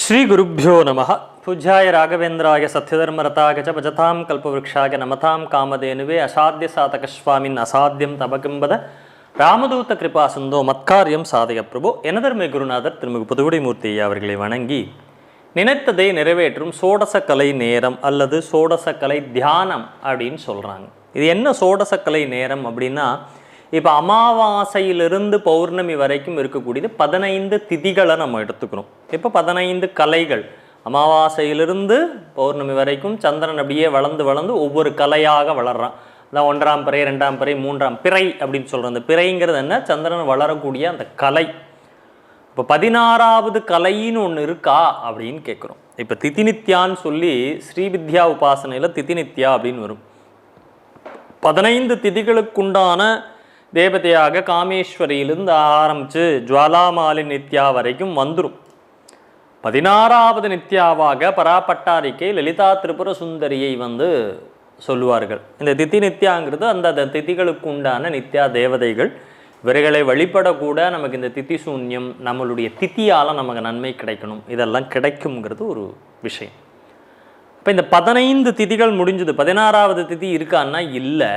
ஸ்ரீ ಗುರುಭ್ಯೋ ನಮಃ ಪೂಜ್ಯಾಯ ராகவேந்திராய சத்யதர்மரதாக ಚ ಭಜತಾಂ நமதாம் காமதேனுவே அசாத்திய சாதக ಸಾತಕ அசாத்தியம் ಅಸಾಧ್ಯಂ ராமதூத்த கிருபா சிந்தோ மத்காரியம் சாதக பிரபு. எனதர்மை குருநாதர் திருமிகு புதுகுடிமூர்த்தி அவர்களை வணங்கி நினைத்ததை நிறைவேற்றும் சோடசக்கலை நேரம் அல்லது சோடசக்கலை தியானம் அப்படின்னு சொல்கிறாங்க இது என்ன சோடசக்கலை நேரம் அப்படின்னா இப்போ அமாவாசையிலிருந்து பௌர்ணமி வரைக்கும் இருக்கக்கூடியது பதினைந்து திதிகளை நம்ம எடுத்துக்கிறோம். இப்போ பதினைந்து கலைகள். அமாவாசையிலிருந்து பௌர்ணமி வரைக்கும் சந்திரன் அப்படியே வளர்ந்து வளர்ந்து ஒவ்வொரு கலையாக வளர்றான். அதான் ஒன்றாம் பிறை ரெண்டாம் பிறை மூன்றாம் பிறை அப்படின்னு சொல்கிறோம் அந்த பிறைங்கிறது என்ன? சந்திரன் வளரக்கூடிய அந்த கலை. இப்போ பதினாறாவது கலைன்னு ஒன்று இருக்கா அப்படின்னு கேட்குறோம் இப்போ திதிநித்யான்னு சொல்லி ஸ்ரீவித்யா உபாசனையில் திதிநித்யா அப்படின்னு வரும். பதினைந்து திதிகளுக்குண்டான தேவதையாக காமேஸ்வரியிலிருந்து ஆரம்பித்து ஜுவாலாமாலி நித்யா வரைக்கும் வந்துடும் பதினாறாவது நித்யாவாக பராபட்டாரிக்கை லலிதா திரிபுர சுந்தரியை வந்து சொல்லுவார்கள். இந்த தித்தி நித்யாங்கிறது அந்த திதிகளுக்கு உண்டான நித்யா தேவதைகள். இவர்களை வழிபடக்கூட நமக்கு இந்த தித்தி சூன்யம் நம்மளுடைய தித்தியால் நமக்கு நன்மை கிடைக்கணும். இதெல்லாம் கிடைக்குங்கிறது ஒரு விஷயம். இப்போ இந்த பதினைந்து திதிகள் முடிஞ்சது பதினாறாவது திதி இருக்கான்னா இல்லை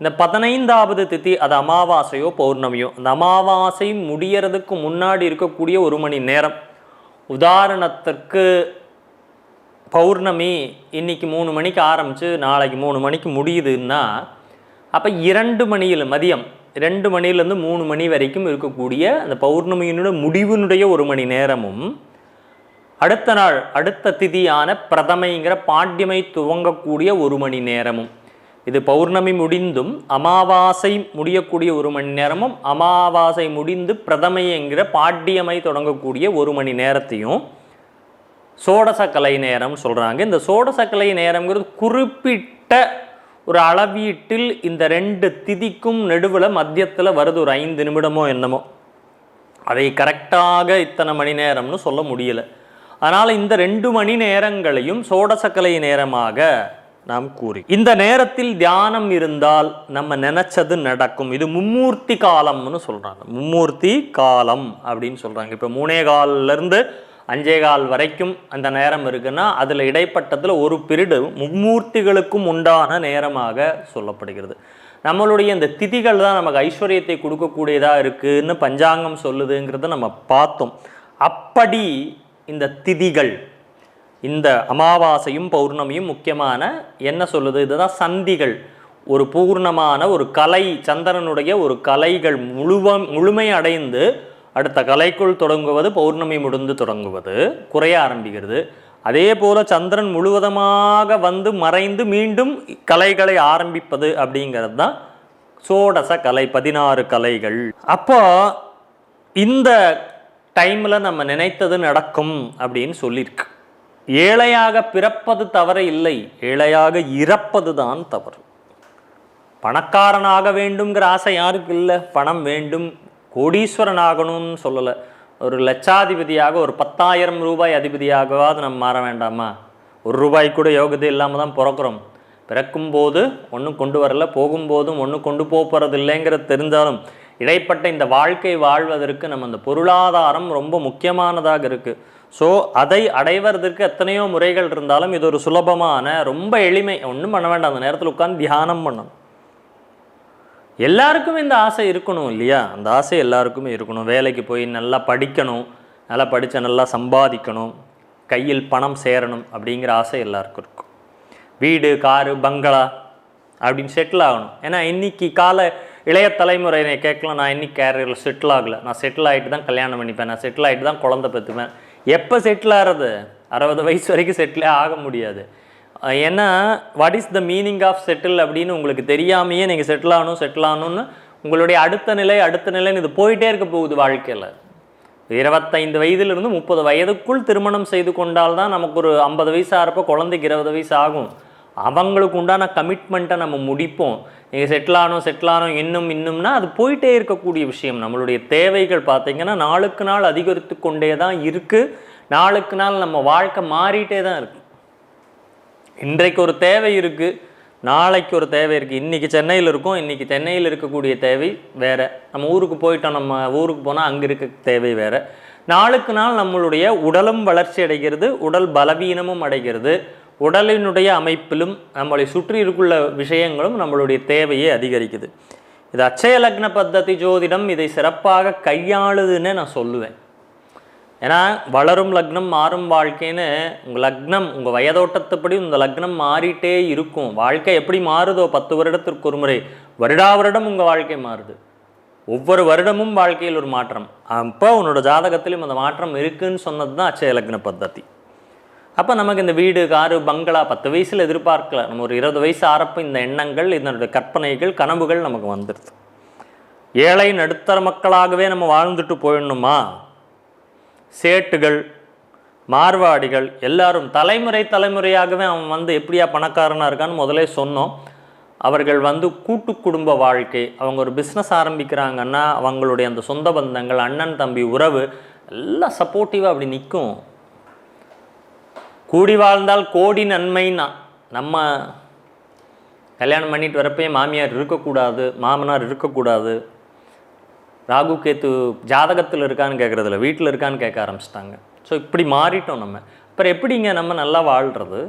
இந்த பதினைந்தாவது திதி அது அமாவாசையோ பௌர்ணமியோ. அந்த அமாவாசை முடியறதுக்கு முன்னாடி இருக்கக்கூடிய ஒரு மணி நேரம். உதாரணத்திற்கு பௌர்ணமி இன்னைக்கு மூணு மணிக்கு ஆரம்பித்து நாளைக்கு மூணு மணிக்கு முடியுதுன்னா அப்போ இரண்டு மணியில் மதியம் ரெண்டு மணிலேருந்து மூணு மணி வரைக்கும் இருக்கக்கூடிய அந்த பௌர்ணமியினுடைய முடிவினுடைய ஒரு மணி நேரமும் அடுத்த நாள் அடுத்த திதியான பிரதமைங்கிற பாண்டியமை துவங்கக்கூடிய ஒரு மணி நேரமும். இது பௌர்ணமி முடிந்தும் அமாவாசை முடியக்கூடிய ஒரு மணி நேரமும் அமாவாசை முடிந்து பிரதமைங்கிற பாட்டியமை தொடங்கக்கூடிய ஒரு மணி நேரத்தையும் சோடசக்கலை நேரம் சொல்கிறாங்க இந்த சோடசக்கலை நேரம்ங்கிறது குறிப்பிட்ட ஒரு அளவீட்டில் இந்த ரெண்டு திதிக்கும் நடுவில் மத்தியத்தில் வருது ஒரு ஐந்து நிமிடமோ என்னமோ. அதை கரெக்டாக இத்தனை மணி நேரம்னு சொல்ல முடியலை. அதனால் இந்த ரெண்டு மணி நேரங்களையும் சோடசக்கலை நேரமாக நாம் கூறி. இந்த நேரத்தில் தியானம் இருந்தால் நம்ம நினைச்சது நடக்கும். இது மும்மூர்த்தி காலம்னு சொல்றாங்க. மும்மூர்த்தி காலம் அப்படின்னு சொல்றாங்க. இப்போ மூணே காலிலிருந்து அஞ்சே கால் வரைக்கும் அந்த நேரம் இருக்குன்னா அதில் இடைப்பட்டதில் ஒரு பிரிடு மும்மூர்த்திகளுக்கும் உண்டான நேரமாக சொல்லப்படுகிறது. நம்மளுடைய இந்த திதிகள் தான் நமக்கு ஐஸ்வர்யத்தை கொடுக்கக்கூடியதாக இருக்குன்னு பஞ்சாங்கம் சொல்லுதுங்கிறத நம்ம பார்த்தோம். அப்படி இந்த திதிகள் இந்த அமாவாசையும் பௌர்ணமியும் முக்கியமான என்ன சொல்லுது? இதுதான் சந்திகள். ஒரு பூர்ணமான ஒரு கலை சந்திரனுடைய ஒரு கலைகள் முழுவ முழுமை அடைந்து அடுத்த கலைக்குள் தொடங்குவது பௌர்ணமி முடிந்து தொடங்குவது குறைய ஆரம்பிக்கிறது. அதே போல சந்திரன் முழுவதுமாக வந்து மறைந்து மீண்டும் கலைகளை ஆரம்பிப்பது அப்படிங்கிறது தான் சோடச கலை பதினாறு கலைகள். அப்போ இந்த டைமில் நம்ம நினைத்தது நடக்கும் அப்படின்னு சொல்லியிருக்கு. ஏழையாக பிறப்பது தவறு இல்லை ஏழையாக இறப்பது தான் தவறு. பணக்காரனாக வேண்டுங்கிற ஆசை யாருக்கு இல்லை? பணம் வேண்டும். கோடீஸ்வரன் ஆகணும்னு சொல்லலை. ஒரு லட்சாதிபதியாக ஒரு பத்தாயிரம் ரூபாய் அதிபதியாகவாது நம்ம மாற வேண்டாமா? ஒரு ரூபாய் கூட யோகதை இல்லாமல் தான் பிறக்கிறோம். பிறக்கும்போது ஒன்றும் கொண்டு வரல போகும்போதும் ஒன்றும் கொண்டு போகிறது இல்லைங்கிறது தெரிஞ்சாலும் இடைப்பட்ட இந்த வாழ்க்கை வாழ்வதற்கு நம்ம அந்த பொருளாதாரம் ரொம்ப முக்கியமானதாக இருக்குது ஸோ அதை அடைவதற்கு எத்தனையோ முறைகள் இருந்தாலும் இது ஒரு சுலபமான ரொம்ப எளிமை ஒன்றும் பண்ண வேண்டாம். அந்த நேரத்தில் உட்காந்து தியானம் பண்ணணும். எல்லாருக்குமே இந்த ஆசை இருக்கணும் இல்லையா? அந்த ஆசை எல்லாருக்குமே இருக்கணும். வேலைக்கு போய் நல்லா படிக்கணும் நல்லா படித்து நல்லா சம்பாதிக்கணும் கையில் பணம் சேரணும் அப்படிங்கிற ஆசை எல்லாருக்கும் இருக்கும். வீடு காரு பங்களா அப்படின்னு செட்டில் ஆகணும். ஏன்னா இன்னைக்கு கால இளைய தலைமுறையினை கேட்கலாம் நான் இன்னைக்கு கேரியரில் செட்டில் ஆகலை. நான் செட்டில் ஆகிட்டு தான் கல்யாணம் பண்ணிப்பேன். நான் செட்டில் ஆகிட்டு தான் குழந்தை பெற்றுப்பேன். எப்போ செட்டில் ஆகிறது அறுபது வயசு வரைக்கும் செட்டிலே ஆக முடியாது. ஏன்னா what is the meaning of settle அப்படின்னு உங்களுக்கு தெரியாமையே நீங்கள் செட்டில் ஆகணும் செட்டில் ஆகணும்னு உங்களுடைய அடுத்த நிலை அடுத்த நிலைன்னு இது போயிட்டே இருக்க போகுது வாழ்க்கையில். இருபத்தைந்து வயதிலிருந்து முப்பது வயதுக்குள் திருமணம் செய்து கொண்டால் தான் நமக்கு ஒரு ஐம்பது வயசு ஆகிறப்போ குழந்தைக்கு இருபது வயசு ஆகும். அவங்களுக்கு உண்டான கமிட்மெண்ட்டை நம்ம முடிப்போம். நீங்கள் செட்டில் ஆனோம் செட்டில் ஆனோம் இன்னும் இன்னும்னா அது போயிட்டே இருக்கக்கூடிய விஷயம். நம்மளுடைய தேவைகள் பார்த்திங்கன்னா நாளுக்கு நாள் அதிகரித்து கொண்டே தான் இருக்குது நாளுக்கு நாள் நம்ம வாழ்க்கை மாறிட்டே தான் இருக்கு. இன்றைக்கு ஒரு தேவை இருக்குது நாளைக்கு ஒரு தேவை இருக்குது இன்றைக்கி சென்னையில் இருக்கோம் இன்றைக்கி சென்னையில் இருக்கக்கூடிய தேவை வேறு. நம்ம ஊருக்கு போயிட்டோம் நம்ம ஊருக்கு போனால் அங்கே இருக்க தேவை வேறு. நாளுக்கு நாள் நம்மளுடைய உடலும் வளர்ச்சி அடைகிறது உடல் பலவீனமும் அடைகிறது. உடலினுடைய அமைப்பிலும் நம்மளை சுற்றி இருக்குள்ள விஷயங்களும் நம்மளுடைய தேவையை அதிகரிக்குது. இது அச்சய லக்ன பத்ததி ஜோதிடம் இதை சிறப்பாக கையாளுதுன்னு நான் சொல்லுவேன். ஏன்னா வளரும் லக்னம் மாறும் வாழ்க்கைன்னு உங்கள் லக்னம் உங்கள் வயதோட்டத்துப்படி உங்கள் லக்னம் மாறிட்டே இருக்கும். வாழ்க்கை எப்படி மாறுதோ பத்து வருடத்திற்கு ஒரு முறை வருடா வருடம் உங்கள் வாழ்க்கை மாறுது. ஒவ்வொரு வருடமும் வாழ்க்கையில் ஒரு மாற்றம். அப்போ உன்னோட ஜாதகத்திலும் அந்த மாற்றம் இருக்குன்னு சொன்னது தான் அச்சய லக்ன பத்ததி. அப்போ நமக்கு இந்த வீடு காரு பங்களா பத்து வயசில் எதிர்பார்க்கல. நம்ம ஒரு இருபது வயசு ஆறப்போ இந்த எண்ணங்கள் இதனுடைய கற்பனைகள் கனவுகள் நமக்கு வந்துடுது ஏழை நடுத்தர மக்களாகவே நம்ம வாழ்ந்துட்டு போயிடணுமா? சேட்டுகள் மார்வாடிகள் எல்லாரும் தலைமுறை தலைமுறையாகவே அவன் வந்து எப்படியா பணக்காரனாக இருக்கான்னு முதலே சொன்னோம். அவர்கள் வந்து கூட்டு குடும்ப வாழ்க்கை அவங்க ஒரு பிஸ்னஸ் ஆரம்பிக்கிறாங்கன்னா அவங்களுடைய அந்த சொந்த பந்தங்கள் அண்ணன் தம்பி உறவு எல்லாம் சப்போர்ட்டிவாக அப்படி நிற்கும். கூடி வாழ்ந்தால் கோடி நன்மைன்னா நம்ம கல்யாணம் பண்ணிட்டு வரப்பே மாமியார் இருக்கக்கூடாது மாமனார் இருக்கக்கூடாது. ராகு கேத்து ஜாதகத்தில் இருக்கான்னு கேட்குறதில்ல வீட்டில் இருக்கான்னு கேட்க ஆரம்பிச்சிட்டாங்க. ஸோ இப்படி மாறிட்டோம் நம்ம. அப்புறம் எப்படிங்க நம்ம நல்லா வாழ்கிறது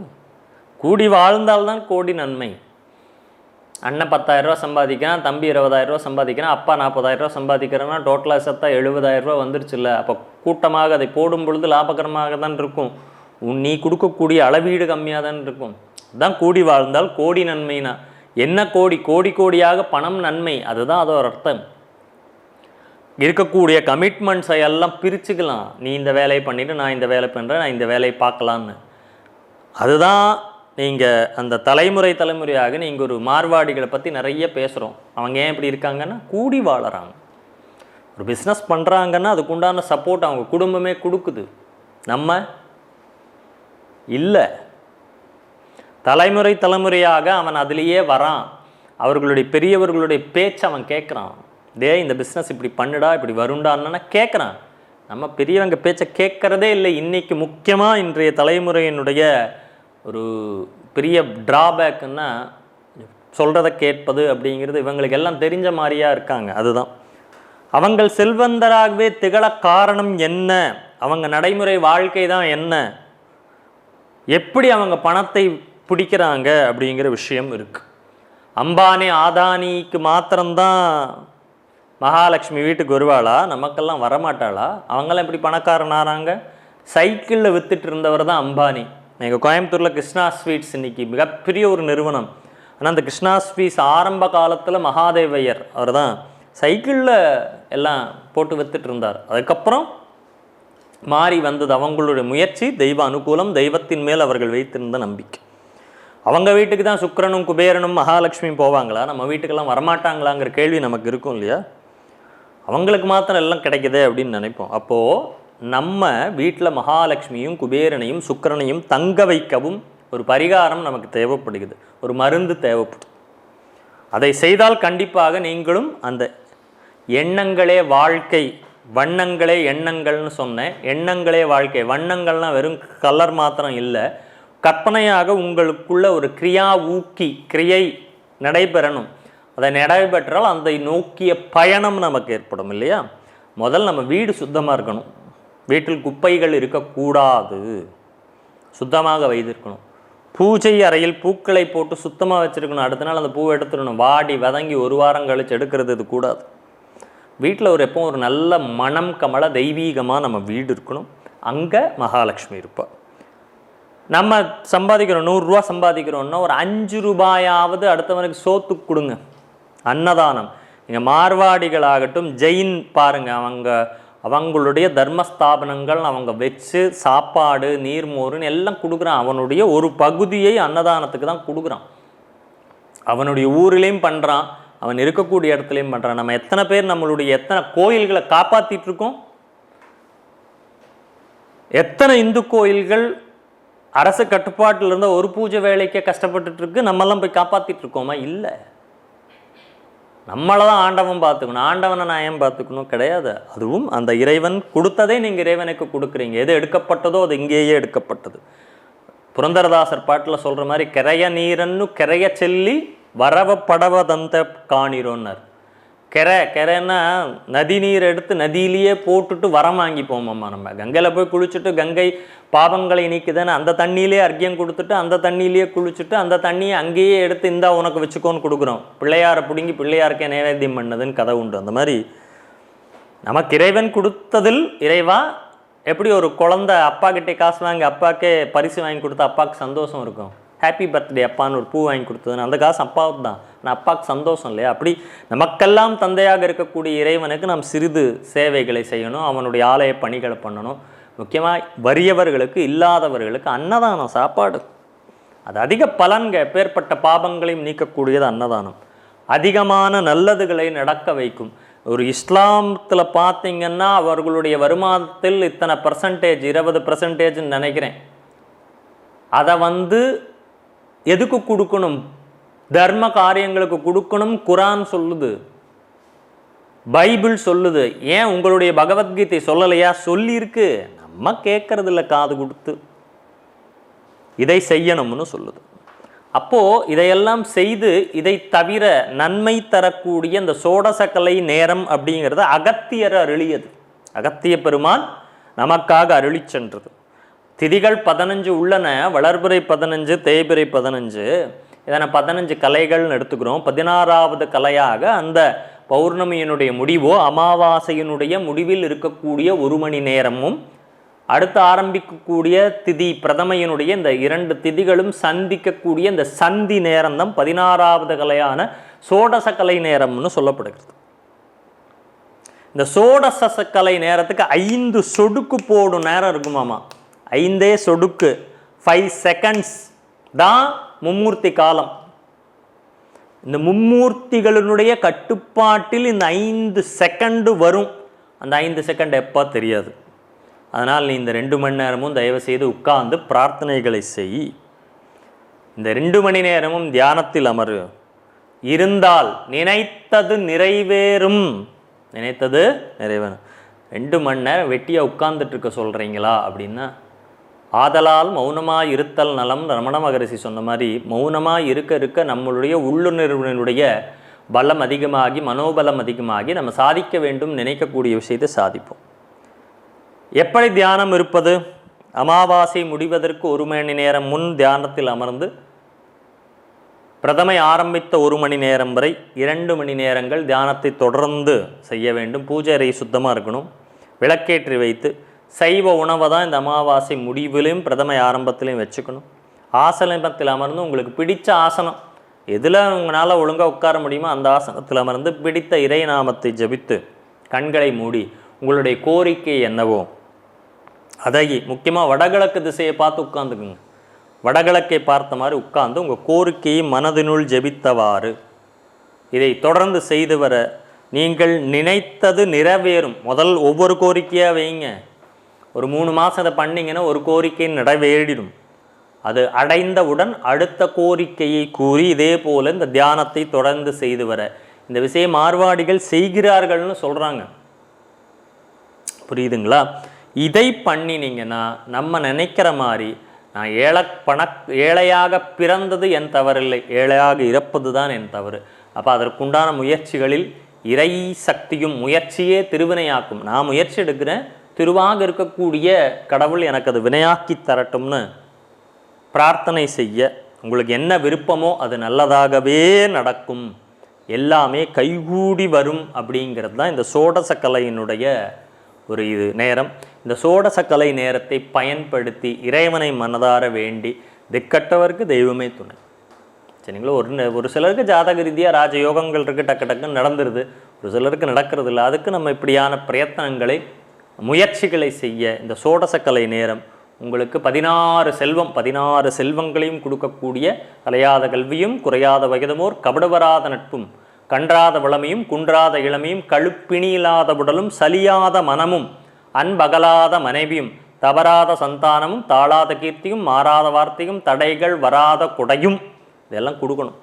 கூடி வாழ்ந்தால்தான் கோடி நன்மை. அண்ணன் பத்தாயிரரூவா சம்பாதிக்கிறான் தம்பி இருபதாயிரரூவா சம்பாதிக்கிறான் அப்பா நாற்பதாயிரரூவா சம்பாதிக்கிறேன்னா டோட்டலாக செத்தா எழுபதாயிரரூவா வந்துருச்சுல்ல. அப்போ கூட்டமாக அதை போடும் பொழுது லாபகரமாக தான் இருக்கும். உன் நீ கொடுக்கக்கூடிய அளவீடு கம்மியாக தான் இருக்கும். தான் கூடி வாழ்ந்தால் கோடி நன்மைனா. என்ன கோடி? கோடி கோடியாக பணம் நன்மை. அதுதான் அதோட அர்த்தம். இருக்கக்கூடிய கமிட்மெண்ட்ஸை எல்லாம் பிரிச்சுக்கலாம். நீ இந்த வேலையை பண்ணிவிட்டு நான் இந்த வேலை பண்ணுறேன் நான் இந்த வேலையை பார்க்கலான்னு அதுதான் நீங்கள் அந்த தலைமுறை தலைமுறையாக நீங்கள் ஒரு மார்வாடிகளை பற்றி நிறைய பேசுகிறோம் அவங்க ஏன் இப்படி இருக்காங்கன்னா கூடி வாழறாங்க. ஒரு பிஸ்னஸ் பண்ணுறாங்கன்னா அதுக்குண்டான சப்போர்ட் அவங்க குடும்பமே கொடுக்குது. நம்ம இல்லை. தலைமுறை தலைமுறையாக அவன் அதிலேயே வரான். அவர்களுடைய பெரியவர்களுடைய பேச்சு அவன் கேட்குறான். டே இந்த பிஸ்னஸ் இப்படி பண்ணுடா இப்படி வருண்டான்னு கேட்குறான். நம்ம பெரியவங்க பேச்சை கேட்குறதே இல்லை. இன்றைக்கி முக்கியமாக இன்றைய தலைமுறையினுடைய ஒரு பெரிய ட்ராபேக்குன்னா சொல்கிறத கேட்பது அப்படிங்கிறது இவங்களுக்கு எல்லாம் தெரிஞ்ச மாதிரியா இருக்காங்க. அதுதான். அவங்கள் செல்வந்தராகவே திகழ காரணம் என்ன? அவங்க நடைமுறை வாழ்க்கை தான் என்ன? எப்படி அவங்க பணத்தை பிடிக்கிறாங்க அப்படிங்கிற விஷயம் இருக்குது அம்பானி ஆதானிக்கு மாத்திரம்தான் மகாலட்சுமி வீட்டுக்கு வருவாளா? நமக்கெல்லாம் வரமாட்டாளா? அவங்கெல்லாம் எப்படி பணக்காரனாராங்க சைக்கிளில் வித்துட்டு இருந்தவர் தான் அம்பானி. எங்கள் கோயம்புத்தூரில் கிருஷ்ணா ஸ்வீட்ஸ் இன்னைக்கு மிகப்பெரிய ஒரு நிறுவனம். ஆனால் அந்த கிருஷ்ணா ஸ்வீட்ஸ் ஆரம்ப காலத்தில் மகாதேவையர் அவர் தான் சைக்கிளில் எல்லாம் போட்டு வித்துட்டு இருந்தார். அதுக்கப்புறம் மாறி வந்தது அவங்களுடைய முயற்சி தெய்வ அனுகூலம் தெய்வத்தின் மேல் அவர்கள் வைத்திருந்த நம்பிக்கை. அவங்க வீட்டுக்கு தான் சுக்கிரனும் குபேரனும் மகாலட்சுமியும் போவாங்களா? நம்ம வீட்டுக்கெல்லாம் வரமாட்டாங்களாங்கிற கேள்வி நமக்கு இருக்கும் இல்லையா? அவங்களுக்கு மாத்திரம் எல்லாம் கிடைக்குதே அப்படின்னு நினைப்போம். அப்போது நம்ம வீட்டில் மகாலட்சுமியும் குபேரனையும் சுக்கிரனையும் தங்க வைக்கவும் ஒரு பரிகாரம் நமக்கு தேவைப்படுகிறது. ஒரு மருந்து தேவைப்படுது. அதை செய்தால் கண்டிப்பாக நீங்களும் அந்த எண்ணங்களே வாழ்க்கை வண்ணங்களே எண்ணங்கள்னு சொன்னேன். எண்ணங்களே வாழ்க்கை. வண்ணங்கள்லாம் வெறும் கலர் மாத்திரம் இல்லை. கற்பனையாக உங்களுக்குள்ள ஒரு கிரியா ஊக்கி கிரியை நடைபெறணும். அதை நடைபெற்றால் அந்த நோக்கிய பயணம் நமக்கு ஏற்படும் இல்லையா? முதல் நம்ம வீடு சுத்தமாக இருக்கணும். வீட்டில் குப்பைகள் இருக்கக்கூடாது. சுத்தமாக வைத்திருக்கணும். பூஜை அறையில் பூக்களை போட்டு சுத்தமாக வச்சுருக்கணும். அடுத்த நாள் அந்த பூவை எடுத்துடணும். வாடி வதங்கி ஒரு வாரம் கழிச்சு எடுக்கிறது இது கூடாது. வீட்டில் ஒரு எப்போ ஒரு நல்ல மனம் கமல தெய்வீகமாக நம்ம வீடு இருக்கணும். அங்கே மகாலட்சுமி இருப்பாள் நம்ம சம்பாதிக்கிறோம் நூறுரூவா சம்பாதிக்கிறோம்னா ஒரு அஞ்சு ரூபாயாவது அடுத்தவனுக்கு சோத்து கொடுங்க. அன்னதானம். நீங்கள் மார்வாடிகளாகட்டும் ஜெயின் பாருங்க அவங்க அவங்களுடைய தர்மஸ்தாபனங்கள் அவங்க வச்சு சாப்பாடு நீர்மோருன்னு எல்லாம் கொடுக்குறான். அவனுடைய ஒரு பகுதியை அன்னதானத்துக்கு தான் கொடுக்குறான். அவனுடைய ஊரிலையும் பண்ணுறான் அவன் இருக்கக்கூடிய இடத்துலையும் பண்ணுறான் நம்ம எத்தனை பேர் நம்மளுடைய எத்தனை கோயில்களை காப்பாற்றிட்டு இருக்கோம் எத்தனை இந்து கோயில்கள் அரசு கட்டுப்பாட்டில் இருந்த ஒரு பூஜை வேலைக்கே கஷ்டப்பட்டுட்டு இருக்கு நம்மெல்லாம் போய் காப்பாற்றிட்டு இருக்கோமா இல்லை. நம்மளை தான் ஆண்டவன் பார்த்துக்கணும். ஆண்டவனை நான் ஏன் பார்த்துக்கணும்? கிடையாது. அதுவும் அந்த இறைவன் கொடுத்ததே நீங்கள் இறைவனுக்கு கொடுக்குறீங்க. எது எடுக்கப்பட்டதோ அது இங்கேயே எடுக்கப்பட்டது. புரந்தரதாசர் பாட்டில் சொல்கிற மாதிரி கிரைய நீரன்னு கிரைய செல்லி வரவ படவ தந்த காணிரோன்னார். கெரை கெரைன்னா நதி நீர் எடுத்து நதியிலேயே போட்டுட்டு வரம் வாங்கி போமாம்மா நம்ம. கங்கையில் போய் குளிச்சுட்டு கங்கை பாவங்களை நீக்குதுன்னு அந்த தண்ணியிலே அர்க்கியம் கொடுத்துட்டு அந்த தண்ணியிலேயே குளிச்சுட்டு அந்த தண்ணியை அங்கேயே எடுத்து இந்தா உனக்கு வச்சுக்கோன்னு கொடுக்குறோம். பிள்ளையாரை பிடுங்கி பிள்ளையாருக்கே நைவேத்தியம் பண்ணதுன்னு கதை உண்டு. அந்த மாதிரி நமக்கு இறைவன் கொடுத்ததில் இறைவா எப்படி ஒரு குழந்தை அப்பா கிட்டே காசு வாங்கி அப்பாக்கே பரிசு வாங்கி கொடுத்தா அப்பாவுக்கு சந்தோஷம் இருக்கும்? ஹாப்பி பர்த்டே அப்பான்னு ஒரு பூ வாங்கி கொடுத்ததுன்னு அந்த காசு அப்பாவுக்கு தான். ஆனால் அப்பாவுக்கு சந்தோஷம் இல்லையா? அப்படி நமக்கெல்லாம் தந்தையாக இருக்கக்கூடிய இறைவனுக்கு நாம் சிறிது சேவைகளை செய்யணும் அவனுடைய ஆலய பணிகளை பண்ணணும். முக்கியமாக வறியவர்களுக்கு இல்லாதவர்களுக்கு அன்னதானம் சாப்பாடு. அது அதிக பலன்க பேர்பட்ட பாபங்களையும் நீக்கக்கூடியது அன்னதானம். அதிகமான நல்லதுகளை நடக்க வைக்கும். ஒரு இஸ்லாமத்தில் பார்த்தீங்கன்னா அவர்களுடைய வருமானத்தில் இத்தனை பர்சன்டேஜ் இருபது பர்சன்டேஜ்னு நினைக்கிறேன். அதை வந்து எதுக்கு கொடுக்கணும்? தர்ம காரியங்களுக்கு கொடுக்கணும் குரான் சொல்லுது. பைபிள் சொல்லுது. ஏன் உங்களுடைய பகவத்கீதை சொல்லலையா? சொல்லியிருக்கு. நம்ம கேட்கறது இல்லை காது கொடுத்து. இதை செய்யணும்னு சொல்லுது. அப்போ இதையெல்லாம் செய்து இதை தவிர நன்மை தரக்கூடிய இந்த சோடசக்கலை நேரம் அப்படிங்கிறது அகத்தியர் அருளியது. அகத்திய பெருமான் நமக்காக அருளி சென்றது. திதிகள் பதினஞ்சு உள்ளன வளர்பிறை பதினஞ்சு தேய்பிறை பதினஞ்சு. இதனை பதினஞ்சு கலைகள்னு எடுத்துக்கிறோம். பதினாறாவது கலையாக அந்த பௌர்ணமியினுடைய முடிவோ அமாவாசையினுடைய முடிவில் இருக்கக்கூடிய ஒரு மணி நேரமும் அடுத்து ஆரம்பிக்கக்கூடிய திதி பிரதமையினுடைய இந்த இரண்டு திதிகளும் சந்திக்கக்கூடிய இந்த சந்தி நேரம்தான் பதினாறாவது கலையான சோடச கலை நேரம்னு சொல்லப்படுகிறது. இந்த சோடச கலை நேரத்துக்கு ஐந்து சொடுக்கு போடும் நேரம் இருக்குமாமா? ஐந்தே சொடுக்கு ஃபைவ் செகண்ட்ஸ் தான் மும்மூர்த்தி காலம். இந்த மும்மூர்த்திகளினுடைய கட்டுப்பாட்டில் இந்த ஐந்து செகண்டு வரும். அந்த ஐந்து செகண்ட் எப்போ தெரியாது. அதனால் நீ இந்த ரெண்டு மணி நேரமும் தயவு செய்து உட்கார்ந்து பிரார்த்தனைகளை செய். இந்த ரெண்டு மணி நேரமும் தியானத்தில் அமரு. இருந்தால் நினைத்தது நிறைவேறும். நினைத்தது நிறைவேறும். ரெண்டு மணி நேரம் வெட்டியாக உட்கார்ந்துட்டு இருக்க சொல்கிறீங்களா அப்படின்னா ஆதலால் மௌனமாக இருத்தல் நலம் ரமண மகரிஷி சொன்ன மாதிரி மௌனமாக இருக்க இருக்க நம்மளுடைய உள்ளுணர்வினுடைய பலம் அதிகமாகி மனோபலம் அதிகமாகி நம்ம சாதிக்க வேண்டும் நினைக்கக்கூடிய விஷயத்தை சாதிப்போம். எப்படி தியானம் இருப்பது? அமாவாசை முடிவதற்கு ஒரு மணி நேரம் முன் தியானத்தில் அமர்ந்து பிரதமை ஆரம்பித்த ஒரு மணி நேரம் வரை இரண்டு மணி நேரங்கள் தியானத்தை தொடர்ந்து செய்ய வேண்டும். பூஜை அறை சுத்தமாக இருக்கணும். விளக்கேற்றி வைத்து சைவ உணவை தான் இந்த அமாவாசை முடிவிலையும் பிரதமை ஆரம்பத்திலையும் வச்சுக்கணும். ஆசனத்தில் அமர்ந்து உங்களுக்கு பிடித்த ஆசனம் எதில் உங்களால் ஒழுங்காக உட்கார முடியுமோ அந்த ஆசனத்தில் அமர்ந்து பிடித்த இறை நாமத்தை ஜபித்து கண்களை மூடி உங்களுடைய கோரிக்கை என்னவோ அதை முக்கியமாக வடகிழக்கு திசையை பார்த்து உட்காந்துக்குங்க வடகிழக்கை பார்த்த மாதிரி உட்கார்ந்து உங்கள் கோரிக்கையை மனதினுள் ஜெபித்தவாறு இதை தொடர்ந்து செய்து வர நீங்கள் நினைத்தது நிறைவேறும். முதல் ஒவ்வொரு கோரிக்கையாக வைங்க. ஒரு மூணு மாதம் அதை பண்ணிங்கன்னா ஒரு கோரிக்கை நிறைவேறிடும். அது அடைந்தவுடன் அடுத்த கோரிக்கையை கூறி இதே போல் இந்த தியானத்தை தொடர்ந்து செய்து வர. இந்த விஷயம் மார்வாடிகள் செய்கிறார்கள்னு சொல்கிறாங்க புரியுதுங்களா? இதை பண்ணினீங்கன்னா நம்ம நினைக்கிற மாதிரி நான் ஏழை பண ஏழையாக பிறந்தது என் தவறில்லை. ஏழையாக இறப்பது தான் என் தவறு. அப்போ அதற்குண்டான முயற்சிகளில் இறை சக்தியும் முயற்சியே திருவினையாக்கும். நான் முயற்சி எடுக்கிறேன் திருவாக இருக்கக்கூடிய கடவுள் எனக்கு அது வினையாக்கி தரட்டும்னு பிரார்த்தனை செய்ய உங்களுக்கு என்ன விருப்பமோ அது நல்லதாகவே நடக்கும். எல்லாமே கைகூடி வரும் அப்படிங்கிறது தான் இந்த சோடசக்கலையினுடைய ஒரு இது நேரம். இந்த சோடசக்கலை நேரத்தை பயன்படுத்தி இறைவனை மனதார வேண்டி திக்கட்டவருக்கு தெய்வமே துணை. சரிங்களா? ஒரு ந- ஒரு சிலருக்கு ஜாதக ரீதியாக ராஜயோகங்கள் இருக்குது டக்கு டக்குன்னு நடந்துருது. ஒரு சிலருக்கு நடக்கிறது இல்லை அதுக்கு நம்ம இப்படியான பிரயத்தனங்களை முயற்சிகளை செய்ய இந்த சோடசக்கலை நேரம் உங்களுக்கு பதினாறு செல்வம் பதினாறு செல்வங்களையும் கொடுக்கக்கூடிய கலையாத கல்வியும் குறையாத வயதமோர் கபடுவராத நட்பும் கன்றாத வளமையும் குன்றாத இளமையும் கழுப்பிணியில்லாத உடலும் சலியாத மனமும் அன்பகலாத மனைவியும் தவறாத சந்தானமும் தாழாத கீர்த்தியும் மாறாத வார்த்தையும் தடைகள் வராத குடையும் இதெல்லாம் கொடுக்கணும்.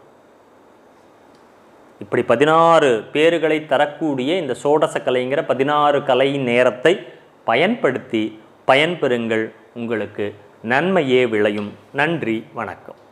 இப்படி பதினாறு பேர்களை தரக்கூடிய இந்த சோடச கலைங்கிற பதினாறு கலை நேரத்தை பயன்படுத்தி பயன்பெறுங்கள். உங்களுக்கு நன்மையே விளையும். நன்றி வணக்கம்.